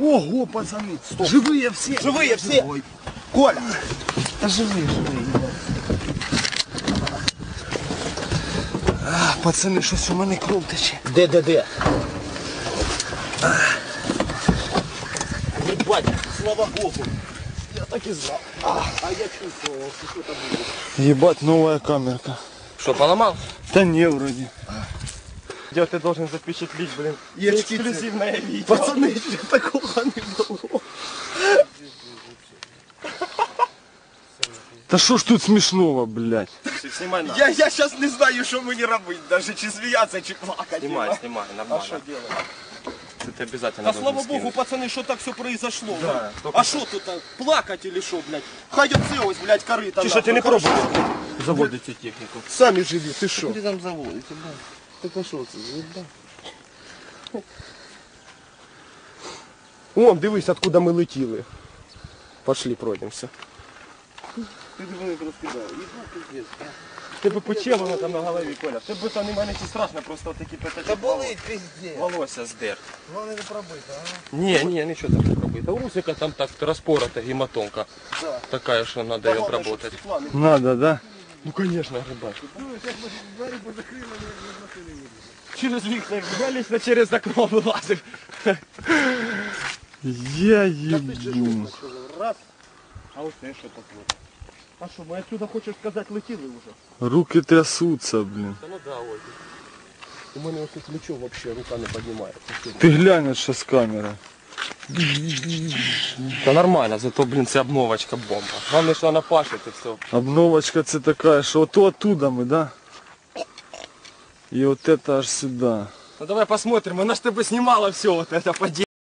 Ого, пацаны, живые все. Живые все. Ой, Коля, да живые, живые. А, пацани, щось у мене кров тече. Де, де, де? Ебать, слава Богу. Я так и знал. А, а я чувствовал, что что-то будет. Ебать, новая камерка. Что, поломал? Да не, вроде. Где ты должен запечатлить, блин, Я эксклюзивное видео. Пацаны, еще такого не было. Да что ж тут смешного, блядь? Снимай на. Я, я сейчас не знаю, що мені робити, даже чи сміятися, чи плакати. Снимай, снимай, А нормально. що делать? Это обязательно Да слава должен богу, скинуть. пацаны, что так все произошло. Да, блядь. только а что тут, а, плакать или что, блядь? Хай оце ось, блядь, корыто. Ты что, ты не нахуй, пробовал хорошо? заводить эту технику? Самі живі, ти що? Ты там заводите, да. Так а що це? Вон, дивись, откуда ми летіли. Пошли, пройдемося. Ты диви, як розкидав. Тебе почело воно там на голові, Коля. Тебе там немає нічого страшного, просто такі п'ятачок пиздец. волосся здер. Головне не пробити, а? Ні, ні, нічого там не пробито. У Русика там так розпорота гематомка. Да. Такая, що треба її обработать. Надо, да? Ну, конечно, рыбак. Через вікна, я лично через окно вилазив. Я ебу. Раз. А ось це що таке? А що, ми отсюда хочеш сказати, летіли вже? Руки трясутся, блин. Та ну да, ой. У мене ось тут плечо вообще, рука не піднімається. Ты глянь, что с камеры. Та нормально, зато, блін, це обновочка бомба. Главное, що вона пашет і все. Обновочка це такая, что вот оттуда мы, да? И вот это аж сюда. Ну давай посмотрим, вона ж тебе знімала все, вот это падіння.